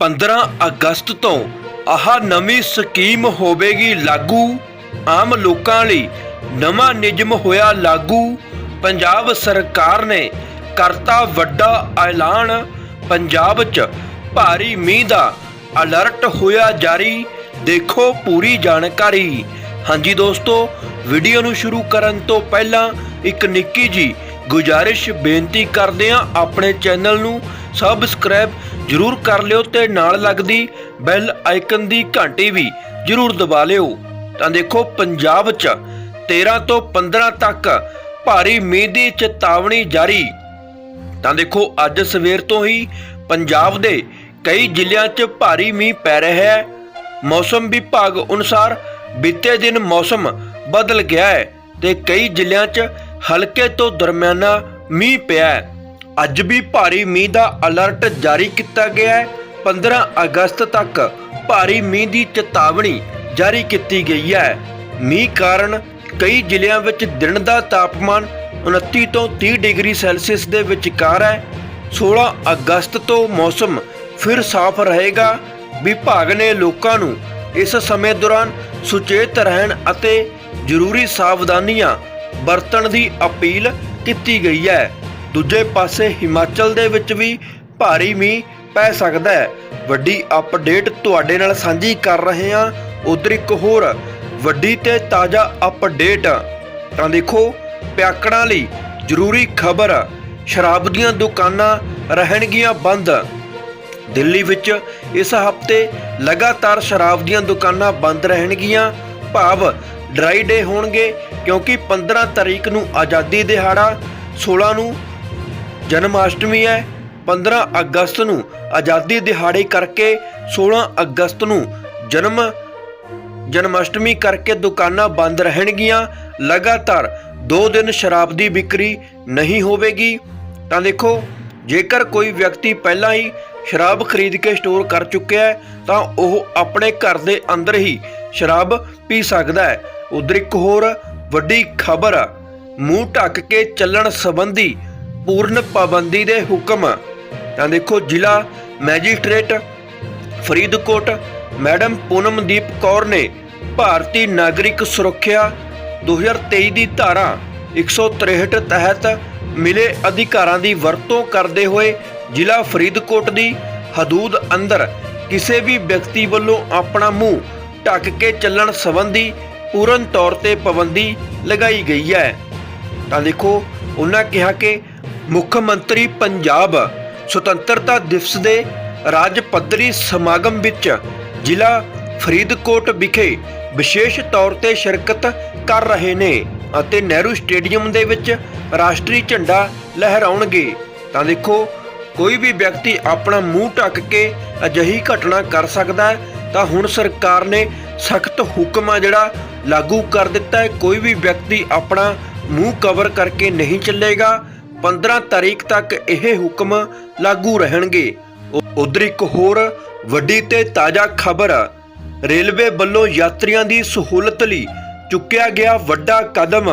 15 ਅਗਸਤ ਤੋਂ ਆਹ ਨਵੀਂ ਸਕੀਮ ਹੋਵੇਗੀ ਲਾਗੂ। ਆਮ ਲੋਕਾਂ ਲਈ ਨਵਾਂ ਨਿਯਮ ਹੋਇਆ ਲਾਗੂ। ਪੰਜਾਬ ਸਰਕਾਰ ਨੇ ਕਰਤਾ ਵੱਡਾ ਐਲਾਨ। ਪੰਜਾਬ 'ਚ ਭਾਰੀ ਮੀਂਹ ਦਾ ਅਲਰਟ ਹੋਇਆ ਜਾਰੀ। ਦੇਖੋ ਪੂਰੀ ਜਾਣਕਾਰੀ। ਹਾਂਜੀ ਦੋਸਤੋ, ਵੀਡੀਓ ਨੂੰ ਸ਼ੁਰੂ ਕਰਨ ਤੋਂ ਪਹਿਲਾਂ ਇੱਕ ਨਿੱਕੀ ਜੀ ਗੁਜਾਰਿਸ਼ ਬੇਨਤੀ ਕਰਦੇ ਹਾਂ। ਆਪਣੇ ਚੈਨਲ ਨੂੰ ਸਬਸਕ੍ਰਾਈਬ ਜਰੂਰ ਕਰ ਲਿਓ ਤੇ ਨਾਲ ਲੱਗਦੀ ਬੈਲ ਆਈਕਨ ਦੀ ਘੰਟੀ ਵੀ ਜਰੂਰ ਦਬਾ ਲਿਓ। ਤਾਂ ਦੇਖੋ ਪੰਜਾਬ 'ਚ 13 ਤੋਂ 15 ਤੱਕ ਭਾਰੀ ਮੀਂਹ ਦੀ ਚੇਤਾਵਨੀ ਜਾਰੀ। ਤਾਂ ਦੇਖੋ ਅੱਜ ਸਵੇਰ ਤੋਂ ਹੀ ਪੰਜਾਬ ਦੇ ਕਈ ਜ਼ਿਲ੍ਹਿਆਂ 'ਚ ਭਾਰੀ ਮੀਂਹ ਪੈ ਰਿਹਾ ਹੈ। ਮੌਸਮ ਵਿਭਾਗ ਅਨੁਸਾਰ ਬੀਤੇ ਦਿਨ ਮੌਸਮ ਬਦਲ ਗਿਆ ਹੈ ਤੇ ਕਈ ਜ਼ਿਲ੍ਹਿਆਂ 'ਚ ਹਲਕੇ ਤੋਂ ਦਰਮਿਆਨਾ ਮੀਂਹ ਪਿਆ ਹੈ। ਅੱਜ ਵੀ ਭਾਰੀ ਮੀਂਹ ਦਾ ਅਲਰਟ ਜਾਰੀ ਕੀਤਾ ਗਿਆ ਹੈ। 15 ਅਗਸਤ ਤੱਕ ਭਾਰੀ ਮੀਂਹ ਦੀ ਚੇਤਾਵਨੀ ਜਾਰੀ ਕੀਤੀ ਗਈ ਹੈ। ਮੀਂਹ ਕਾਰਨ ਕਈ ਜ਼ਿਲ੍ਹਿਆਂ ਵਿੱਚ ਦਿਨ ਦਾ ਤਾਪਮਾਨ 29 ਤੋਂ 30 ਡਿਗਰੀ ਸੈਲਸੀਅਸ ਦੇ ਵਿਚਕਾਰ ਹੈ। 16 ਅਗਸਤ ਤੋਂ ਮੌਸਮ ਫਿਰ ਸਾਫ਼ ਰਹੇਗਾ। ਵਿਭਾਗ ਨੇ ਲੋਕਾਂ ਨੂੰ ਇਸ ਸਮੇਂ ਦੌਰਾਨ ਸੁਚੇਤ ਰਹਿਣ ਅਤੇ ਜ਼ਰੂਰੀ ਸਾਵਧਾਨੀਆਂ ਵਰਤਣ ਦੀ ਅਪੀਲ ਕੀਤੀ ਗਈ ਹੈ। ਦੂਜੇ ਪਾਸੇ ਹਿਮਾਚਲ ਦੇ ਵਿੱਚ ਵੀ ਭਾਰੀ ਮੀਂਹ ਪੈ ਸਕਦਾ ਹੈ। ਵੱਡੀ ਅਪਡੇਟ ਤੁਹਾਡੇ ਨਾਲ ਸਾਂਝੀ ਕਰ ਰਹੇ ਹਾਂ। ਉਧਰ ਇੱਕ ਹੋਰ ਵੱਡੀ ਤੇ ਤਾਜ਼ਾ ਅਪਡੇਟ ਤਾਂ ਦੇਖੋ, ਪਿਆਕੜਾਂ ਲਈ ਜ਼ਰੂਰੀ ਖਬਰ, ਸ਼ਰਾਬ ਦੀਆਂ ਦੁਕਾਨਾਂ ਰਹਿਣਗੀਆਂ ਬੰਦ। ਦਿੱਲੀ ਵਿੱਚ ਇਸ ਹਫ਼ਤੇ ਲਗਾਤਾਰ ਸ਼ਰਾਬ ਦੀਆਂ ਦੁਕਾਨਾਂ ਬੰਦ ਰਹਿਣਗੀਆਂ। ਭਾਵ ਡਰਾਈ ਡੇ ਹੋਣਗੇ, ਕਿਉਂਕਿ 15 ਤਰੀਕ ਨੂੰ ਆਜ਼ਾਦੀ ਦਿਹਾੜਾ 16 ਨੂੰ ਜਨਮ ਅਸ਼ਟਮੀ ਹੈ। 15 ਅਗਸਤ ਨੂੰ ਆਜ਼ਾਦੀ ਦਿਹਾੜੇ ਕਰਕੇ 16 ਅਗਸਤ ਨੂੰ ਜਨਮ ਜਨਮ ਅਸ਼ਟਮੀ ਕਰਕੇ ਦੁਕਾਨਾਂ ਬੰਦ ਰਹਿਣਗੀਆਂ। ਲਗਾਤਾਰ 2 ਦਿਨ ਸ਼ਰਾਬ ਦੀ ਵਿਕਰੀ ਨਹੀਂ ਹੋਵੇਗੀ। ਤਾਂ ਦੇਖੋ, ਜੇਕਰ ਕੋਈ ਵਿਅਕਤੀ ਪਹਿਲਾਂ ਹੀ ਸ਼ਰਾਬ ਖਰੀਦ ਕੇ ਸਟੋਰ ਕਰ ਚੁੱਕਿਆ ਹੈ, ਤਾਂ ਉਹ ਆਪਣੇ ਘਰ ਦੇ ਅੰਦਰ ਹੀ ਸ਼ਰਾਬ ਪੀ ਸਕਦਾ ਹੈ। ਉਧਰ ਇੱਕ ਹੋਰ ਵੱਡੀ ਖਬਰ ਮੂੰਹ ਢੱਕ ਕੇ ਚੱਲਣ ਸੰਬੰਧੀ ਪੂਰਨ ਪਾਬੰਦੀ ਦੇ ਹੁਕਮ। ਤਾਂ ਦੇਖੋ ਜ਼ਿਲ੍ਹਾ ਮੈਜਿਸਟ੍ਰੇਟ ਫਰੀਦਕੋਟ ਮੈਡਮ ਪੂਨਮਦੀਪ ਕੌਰ ਨੇ ਭਾਰਤੀ ਨਾਗਰਿਕ ਸੁਰੱਖਿਆ 2023 ਦੀ ਧਾਰਾ 163 ਤਹਿਤ ਮਿਲੇ ਅਧਿਕਾਰਾਂ ਦੀ ਵਰਤੋਂ ਕਰਦੇ ਹੋਏ ਜ਼ਿਲ੍ਹਾ ਫਰੀਦਕੋਟ ਦੀ ਹਦੂਦ ਅੰਦਰ ਕਿਸੇ ਵੀ ਵਿਅਕਤੀ ਵੱਲੋਂ ਆਪਣਾ ਮੂੰਹ ਢੱਕ ਕੇ ਚੱਲਣ ਸੰਬੰਧੀ ਪੂਰਨ ਤੌਰ ਤੇ ਪਾਬੰਦੀ ਲਗਾਈ ਗਈ ਹੈ। ਤਾਂ ਦੇਖੋ, ਉਹਨਾਂ ਕਿਹਾ ਕਿ ਮੁੱਖ ਮੰਤਰੀ ਪੰਜਾਬ ਸੁਤੰਤਰਤਾ ਦਿਵਸ ਦੇ ਰਾਜ ਪੱਧਰੀ ਸਮਾਗਮ ਵਿੱਚ ਜ਼ਿਲ੍ਹਾ ਫਰੀਦਕੋਟ ਵਿਖੇ ਵਿਸ਼ੇਸ਼ ਤੌਰ ਤੇ ਸ਼ਿਰਕਤ ਕਰ ਰਹੇ ਨੇ ਅਤੇ ਨਹਿਰੂ ਸਟੇਡੀਅਮ ਦੇ ਵਿੱਚ ਰਾਸ਼ਟਰੀ ਝੰਡਾ ਲਹਿਰਾਉਣਗੇ। ਤਾਂ ਦੇਖੋ, ਕੋਈ ਵੀ ਵਿਅਕਤੀ ਆਪਣਾ ਮੂੰਹ ਢੱਕ ਕੇ ਅਜਿਹੀ ਘਟਨਾ ਕਰ ਸਕਦਾ ਤਾਂ ਹੁਣ ਸਰਕਾਰ ਨੇ ਸਖਤ ਹੁਕਮ ਆ ਜਿਹੜਾ ਲਾਗੂ ਕਰ ਦਿੱਤਾ ਹੈ। ਕੋਈ ਵੀ ਵਿਅਕਤੀ ਆਪਣਾ ਮੂੰਹ ਕਵਰ ਕਰਕੇ ਨਹੀਂ ਚੱਲੇਗਾ। 15 ਤਾਰੀਖ ਤੱਕ ਇਹ ਹੁਕਮ ਲਾਗੂ ਰਹਿਣਗੇ। ਉਧਰ ਇੱਕ ਹੋਰ ਵੱਡੀ ਤੇ ਤਾਜ਼ਾ ਖਬਰ, ਰੇਲਵੇ ਵੱਲੋਂ ਯਾਤਰੀਆਂ ਦੀ ਸਹੂਲਤ ਲਈ ਚੁੱਕਿਆ ਗਿਆ ਵੱਡਾ ਕਦਮ।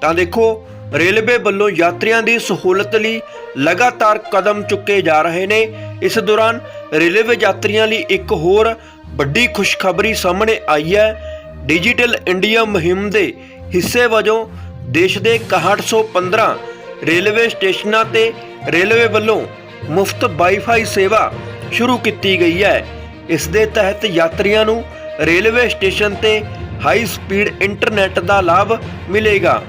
ਤਾਂ ਦੇਖੋ, ਰੇਲਵੇ ਵੱਲੋਂ ਯਾਤਰੀਆਂ ਦੀ ਸਹੂਲਤ ਲਈ ਲਗਾਤਾਰ ਕਦਮ ਚੁੱਕੇ ਜਾ ਰਹੇ ਨੇ। ਇਸ ਦੌਰਾਨ ਰੇਲਵੇ ਯਾਤਰੀਆਂ ਲਈ ਇੱਕ ਹੋਰ ਵੱਡੀ ਖੁਸ਼ਖਬਰੀ ਸਾਹਮਣੇ ਆਈ ਹੈ। ਡਿਜੀਟਲ ਇੰਡੀਆ ਮੁਹਿੰਮ ਦੇ ਹਿੱਸੇ ਵਜੋਂ ਦੇਸ਼ ਦੇ 6115 ਰੇਲਵੇ ਸਟੇਸ਼ਨਾਂ ਤੇ ਰੇਲਵੇ ਵੱਲੋਂ ਮੁਫਤ ਵਾਈਫਾਈ ਸੇਵਾ ਸ਼ੁਰੂ ਕੀਤੀ ਗਈ ਹੈ। ਇਸ ਦੇ ਤਹਿਤ ਯਾਤਰੀਆਂ ਨੂੰ ਰੇਲਵੇ ਸਟੇਸ਼ਨ ਤੇ ਹਾਈ ਸਪੀਡ ਇੰਟਰਨੈਟ ਦਾ ਲਾਭ ਮਿਲੇਗਾ।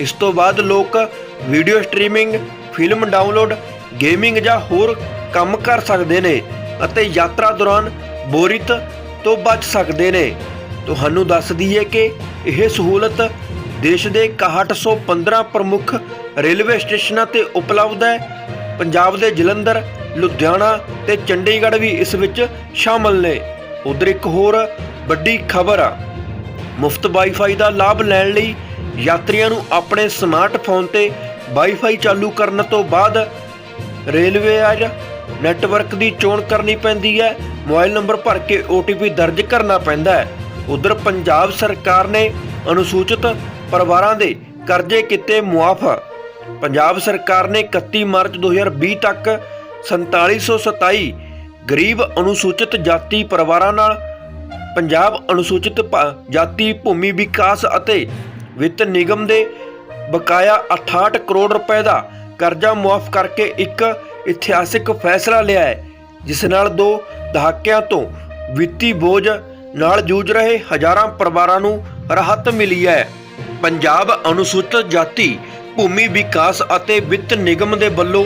ਇਸ ਤੋਂ ਬਾਅਦ ਲੋਕ video streaming, film download, gaming ਜਾਂ ਹੋਰ ਕੰਮ ਕਰ ਸਕਦੇ ਨੇ ਅਤੇ ਯਾਤਰਾ ਦੌਰਾਨ ਬੋਰਿਤ ਤੋਂ ਬਚ ਸਕਦੇ ਨੇ। ਤੁਹਾਨੂੰ ਦੱਸ ਦਈਏ ਕਿ ਇਹ ਸਹੂਲਤ ਦੇਸ਼ ਦੇ 6115 ਪ੍ਰਮੁੱਖ ਰੇਲਵੇ ਸਟੇਸ਼ਨਾਂ ਤੇ ਉਪਲਬਧ ਹੈ। ਪੰਜਾਬ ਦੇ ਜਲੰਧਰ, ਲੁਧਿਆਣਾ ਤੇ ਚੰਡੀਗੜ੍ਹ ਵੀ ਇਸ ਵਿੱਚ ਸ਼ਾਮਲ ਨੇ। ਉਧਰ ਇੱਕ ਹੋਰ ਵੱਡੀ ਖਬਰ ਆ। ਮੁਫਤ ਵਾਈਫਾਈ ਦਾ ਲਾਭ ਲੈਣ ਲਈ ਯਾਤਰੀਆਂ ਨੂੰ ਆਪਣੇ ਸਮਾਰਟਫੋਨ ਤੇ ਵਾਈਫਾਈ ਚਾਲੂ ਕਰਨ ਤੋਂ ਬਾਅਦ ਰੇਲਵੇ ਆਜ ਨੈਟਵਰਕ ਦੀ ਚੋਣ ਕਰਨੀ ਪੈਂਦੀ ਹੈ। ਮੋਬਾਈਲ ਨੰਬਰ ਭਰ ਕੇ OTP ਦਰਜ ਕਰਨਾ ਪੈਂਦਾ ਹੈ। ਉਧਰ ਪੰਜਾਬ ਸਰਕਾਰ ਨੇ ਅਨੁਸੂਚਿਤ ਪਰਿਵਾਰਾਂ ਦੇ ਕਰਜ਼ੇ ਕੀਤੇ ਮੁਆਫ। ਪੰਜਾਬ ਸਰਕਾਰ ਨੇ 31 ਮਾਰਚ 2020 ਤੱਕ 4727 ਗਰੀਬ ਅਨੁਸੂਚਿਤ ਜਾਤੀ ਪਰਿਵਾਰਾਂ ਨਾਲ ਪੰਜਾਬ ਅਨੁਸੂਚਿਤ ਜਾਤੀ ਭੂਮੀ ਵਿਕਾਸ ਅਤੇ ਵਿੱਤ ਨਿਗਮ ਦੇ ਬਕਾਇਆ 68 ਕਰੋੜ ਰੁਪਏ ਦਾ ਕਰਜ਼ਾ ਮੁਆਫ ਕਰਕੇ ਇੱਕ ਇਤਿਹਾਸਿਕ ਫੈਸਲਾ ਲਿਆ ਹੈ, ਜਿਸ ਨਾਲ ਦੋ ਦਹਾਕਿਆਂ ਤੋਂ ਵਿੱਤੀ ਬੋਝ ਨਾਲ ਜੂਝ ਰਹੇ ਹਜ਼ਾਰਾਂ ਪਰਿਵਾਰਾਂ ਨੂੰ ਰਾਹਤ ਮਿਲੀ ਹੈ। ਪੰਜਾਬ ਅਨੁਸੂਚਿਤ ਜਾਤੀ ਭੂਮੀ ਵਿਕਾਸ ਅਤੇ ਵਿੱਤ ਨਿਗਮ ਦੇ ਵੱਲੋਂ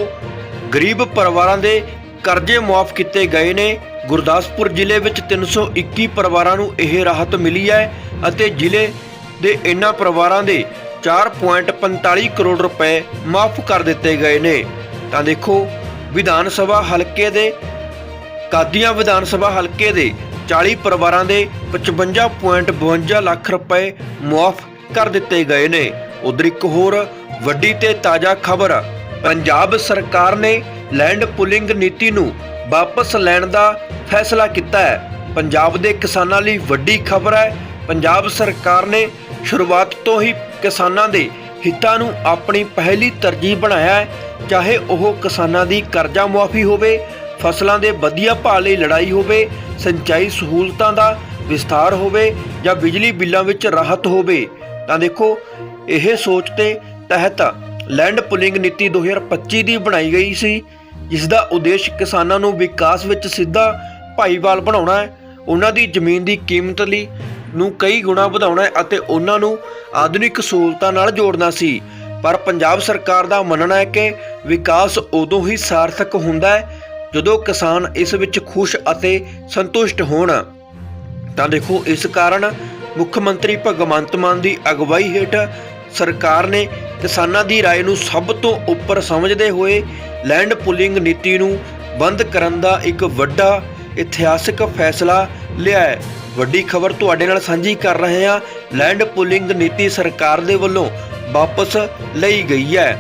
ਗਰੀਬ ਪਰਿਵਾਰਾਂ ਦੇ ਕਰਜ਼ੇ ਮੁਆਫ ਕੀਤੇ ਗਏ ਨੇ। ਗੁਰਦਾਸਪੁਰ ਜ਼ਿਲ੍ਹੇ ਵਿੱਚ 321 ਪਰਿਵਾਰਾਂ ਨੂੰ ਇਹ ਰਾਹਤ ਮਿਲੀ ਹੈ ਅਤੇ ਜ਼ਿਲ੍ਹੇ ਦੇ ਇਨ੍ਹਾਂ ਪਰਿਵਾਰਾਂ ਦੇ 4.45 ਕਰੋੜ ਰੁਪਏ ਮਾਫ ਕਰ ਦਿੱਤੇ ਗਏ ਨੇ। ਤਾਂ ਦੇਖੋ, ਵਿਧਾਨ ਸਭਾ ਹਲਕੇ ਦੇ ਕਾਦੀਆਂ ਵਿਧਾਨ ਸਭਾ ਹਲਕੇ ਦੇ 40 ਪਰਿਵਾਰਾਂ ਦੇ 55.52 ਲੱਖ ਰੁਪਏ ਮੁਆਫ ਕਰ ਦਿੱਤੇ ਗਏ ਨੇ। ਉਧਰ ਇੱਕ ਹੋਰ ਵੱਡੀ ਤੇ ਤਾਜ਼ਾ ਖਬਰ, ਪੰਜਾਬ ਸਰਕਾਰ ਨੇ ਲੈਂਡ ਪੁਲਿੰਗ ਨੀਤੀ ਨੂੰ ਵਾਪਸ ਲੈਣ ਦਾ ਫੈਸਲਾ ਕੀਤਾ ਹੈ। ਪੰਜਾਬ ਦੇ ਕਿਸਾਨਾਂ ਲਈ ਵੱਡੀ ਖਬਰ ਹੈ, ਪੰਜਾਬ ਸਰਕਾਰ ਨੇ ਸ਼ੁਰੂਆਤ ਤੋਂ ਹੀ ਕਿਸਾਨਾਂ ਦੇ ਹਿੱਤਾਂ ਨੂੰ ਆਪਣੀ ਪਹਿਲੀ ਤਰਜੀਹ ਬਣਾਇਆ ਹੈ। ਚਾਹੇ ਉਹ ਕਿਸਾਨਾਂ ਦੀ ਕਰਜ਼ਾ ਮੁਆਫੀ ਹੋਵੇ, ਫਸਲਾਂ ਦੇ ਵਧੀਆ ਭਾਅ ਲਈ ਲੜਾਈ ਹੋਵੇ, ਸਿੰਚਾਈ ਸਹੂਲਤਾਂ ਦਾ ਵਿਸਥਾਰ ਹੋਵੇ ਜਾਂ ਬਿਜਲੀ ਬਿੱਲਾਂ ਵਿੱਚ ਰਾਹਤ ਹੋਵੇ, ਤਾਂ ਦੇਖੋ ਇਹ ਸੋਚ ਤੇ ਤਹਿਤ ਲੈਂਡ ਪੁਲਿੰਗ ਨੀਤੀ 2025 ਦੀ ਬਣਾਈ ਗਈ ਸੀ, ਜਿਸ ਦਾ ਉਦੇਸ਼ ਕਿਸਾਨਾਂ ਨੂੰ ਵਿਕਾਸ ਵਿੱਚ ਸਿੱਧਾ ਭਾਈਵਾਲ ਬਣਾਉਣਾ ਹੈ। ਉਹਨਾਂ ਦੀ ਜ਼ਮੀਨ ਦੀ ਕੀਮਤ ਲਈ ਨੂੰ ਕਈ ਗੁਣਾ ਵਧਾਉਣਾ ਹੈ ਅਤੇ ਉਹਨਾਂ ਨੂੰ ਆਧੁਨਿਕ ਸਹੂਲਤਾਂ ਨਾਲ ਜੋੜਨਾ ਸੀ। ਪਰ ਪੰਜਾਬ ਸਰਕਾਰ ਦਾ ਮੰਨਣਾ ਹੈ ਕਿ ਵਿਕਾਸ ਉਦੋਂ ਹੀ ਸਾਰਥਕ ਹੁੰਦਾ ਹੈ, ਜਦੋਂ ਕਿਸਾਨ ਇਸ ਵਿੱਚ ਖੁਸ਼ ਅਤੇ ਸੰਤੁਸ਼ਟ ਹੋਣ। ਤਾਂ ਦੇਖੋ, ਇਸ ਕਾਰਨ ਮੁੱਖ ਮੰਤਰੀ ਭਗਵੰਤ ਮਾਨ ਦੀ ਅਗਵਾਈ ਹੇਠ ਸਰਕਾਰ ਨੇ ਕਿਸਾਨਾਂ ਦੀ رائے ਨੂੰ ਸਭ ਤੋਂ ਉੱਪਰ ਸਮਝਦੇ ਹੋਏ ਲੈਂਡ ਪੁਲਿੰਗ ਨੀਤੀ ਨੂੰ ਬੰਦ ਕਰਨ ਦਾ ਇੱਕ ਵੱਡਾ ਇਤਿਹਾਸਕ ਫੈਸਲਾ ਲਿਆ ਹੈ ਵੱਡੀ ਖਬਰ ਤੁਹਾਡੇ ਨਾਲ ਸਾਂਝੀ ਕਰ ਰਹੇ ਹਾਂ ਲੈਂਡ ਪੁਲਿੰਗ ਨੀਤੀ ਸਰਕਾਰ ਦੇ ਵੱਲੋਂ ਵਾਪਸ ਲਈ ਗਈ ਹੈ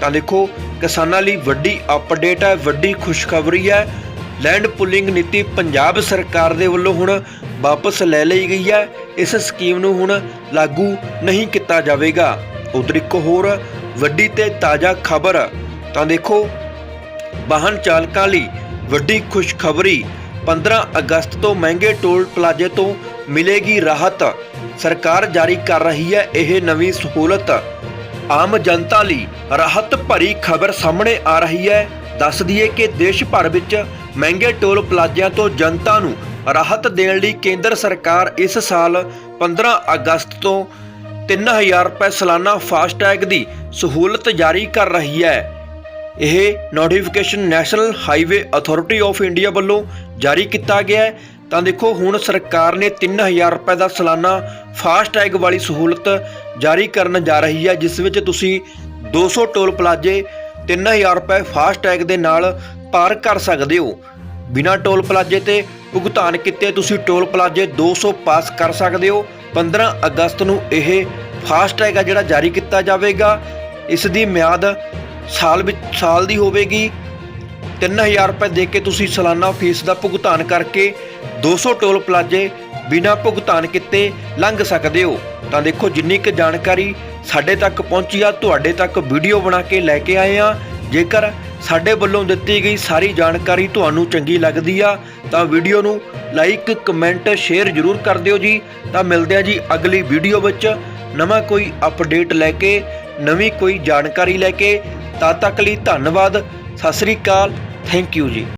ਤਾਂ ਦੇਖੋ ਕਿਸਾਨਾਂ ਲਈ ਵੱਡੀ ਅਪਡੇਟ ਹੈ ਵੱਡੀ ਖੁਸ਼ਖਬਰੀ ਹੈ ਲੈਂਡ ਪੁਲਿੰਗ ਨੀਤੀ ਪੰਜਾਬ ਸਰਕਾਰ ਦੇ ਵੱਲੋਂ ਹੁਣ ਵਾਪਸ ਲੈ ਲਈ ਗਈ ਹੈ। ਇਸ ਸਕੀਮ ਨੂੰ ਹੁਣ ਲਾਗੂ ਨਹੀਂ ਕੀਤਾ ਜਾਵੇਗਾ। ਉਧਰ ਇੱਕ ਹੋਰ ਵੱਡੀ ਤੇ ਤਾਜ਼ਾ ਖਬਰ, ਤਾਂ ਦੇਖੋ, ਵਾਹਨ ਚਾਲਕਾਂ ਲਈ ਵੱਡੀ ਖੁਸ਼ਖਬਰੀ। 15 ਅਗਸਤ ਤੋਂ ਮਹਿੰਗੇ ਟੋਲ ਪਲਾਜ਼ੇ ਤੋਂ ਮਿਲੇਗੀ ਰਾਹਤ। ਸਰਕਾਰ ਜਾਰੀ ਕਰ ਰਹੀ ਹੈ ਇਹ ਨਵੀਂ ਸਹੂਲਤ। ਆਮ ਜਨਤਾ ਲਈ ਰਾਹਤ ਭਰੀ ਖਬਰ ਸਾਹਮਣੇ ਆ ਰਹੀ ਹੈ। ਦੱਸ ਦਈਏ ਕਿ ਦੇਸ਼ ਭਰ ਵਿੱਚ ਮਹਿੰਗੇ ਟੋਲ ਪਲਾਜ਼ਿਆਂ ਤੋਂ ਜਨਤਾ ਨੂੰ ਰਾਹਤ ਦੇਣ ਲਈ ਕੇਂਦਰ ਸਰਕਾਰ ਇਸ ਸਾਲ 15 ਅਗਸਤ ਤੋਂ 3000 ਰੁਪਏ ਸਾਲਾਨਾ ਫਾਸਟੈਗ ਦੀ ਸਹੂਲਤ ਜਾਰੀ ਕਰ ਰਹੀ ਹੈ। ਇਹ notification national highway authority of India ਵੱਲੋਂ ਜਾਰੀ ਕੀਤਾ ਗਿਆ ਹੈ। ਤਾਂ ਦੇਖੋ, ਹੁਣ ਸਰਕਾਰ ਨੇ 3000 ਰੁਪਏ ਦਾ ਸਾਲਾਨਾ ਫਾਸਟੈਗ ਵਾਲੀ ਸਹੂਲਤ ਜਾਰੀ ਕਰਨ ਜਾ ਰਹੀ ਹੈ, ਜਿਸ ਵਿੱਚ ਤੁਸੀਂ 200 ਟੋਲ ਪਲਾਜ਼ੇ 3000 ਰੁਪਏ ਫਾਸਟੈਗ ਦੇ ਨਾਲ ਪਾਰ ਕਰ ਸਕਦੇ ਹੋ। ਬਿਨਾਂ ਟੋਲ ਪਲਾਜ਼ੇ ਤੇ ਭੁਗਤਾਨ ਕੀਤੇ ਤੁਸੀਂ ਟੋਲ ਪਲਾਜ਼ੇ 200 ਪਾਸ ਕਰ ਸਕਦੇ ਹੋ। 15 ਅਗਸਤ ਨੂੰ ਇਹ ਫਾਸਟੈਗ ਆ ਜਿਹੜਾ ਜਾਰੀ ਕੀਤਾ ਜਾਵੇਗਾ। ਇਸ ਦੀ ਮਿਆਦ ਸਾਲ ਵਿੱਚ ਸਾਲ ਦੀ ਹੋਵੇਗੀ। 3000 ਰੁਪਏ ਦੇ ਕੇ ਤੁਸੀਂ ਸਾਲਾਨਾ ਫੀਸ ਦਾ ਭੁਗਤਾਨ ਕਰਕੇ 200 ਟੋਲ ਪਲਾਜ਼ੇ ਬਿਨਾਂ ਭੁਗਤਾਨ ਕੀਤੇ ਲੰਘ ਸਕਦੇ ਹੋ। ਤਾਂ ਦੇਖੋ ਜਿੰਨੀ ਕੁ ਜਾਣਕਾਰੀ ਸਾਡੇ ਤੱਕ ਪਹੁੰਚੀ ਆ, ਤੁਹਾਡੇ ਤੱਕ ਵੀਡੀਓ ਬਣਾ ਕੇ ਲੈ ਕੇ ਆਏ ਆ। ਜੇਕਰ ਸਾਡੇ ਵੱਲੋਂ ਦਿੱਤੀ ਗਈ ਸਾਰੀ ਜਾਣਕਾਰੀ ਤੁਹਾਨੂੰ ਚੰਗੀ ਲੱਗਦੀ ਆ, ਤਾਂ ਵੀਡੀਓ ਨੂੰ ਲਾਈਕ, ਕਮੈਂਟ, ਸ਼ੇਅਰ ਜ਼ਰੂਰ ਕਰ ਦਿਓ ਜੀ। ਤਾਂ ਮਿਲਦੇ ਆ ਜੀ ਅਗਲੀ ਵੀਡੀਓ ਵਿੱਚ। ਨਵਾਂ ਕੋਈ ਅਪਡੇਟ ਲੈ ਕੇ, ਨਵੀਂ ਕੋਈ ਜਾਣਕਾਰੀ ਲੈ ਕੇ। ਤਦ ਤੱਕ ਲਈ ਧੰਨਵਾਦ। ਸਤਿ ਸ੍ਰੀ ਅਕਾਲ। ਥੈਂਕ ਯੂ ਜੀ।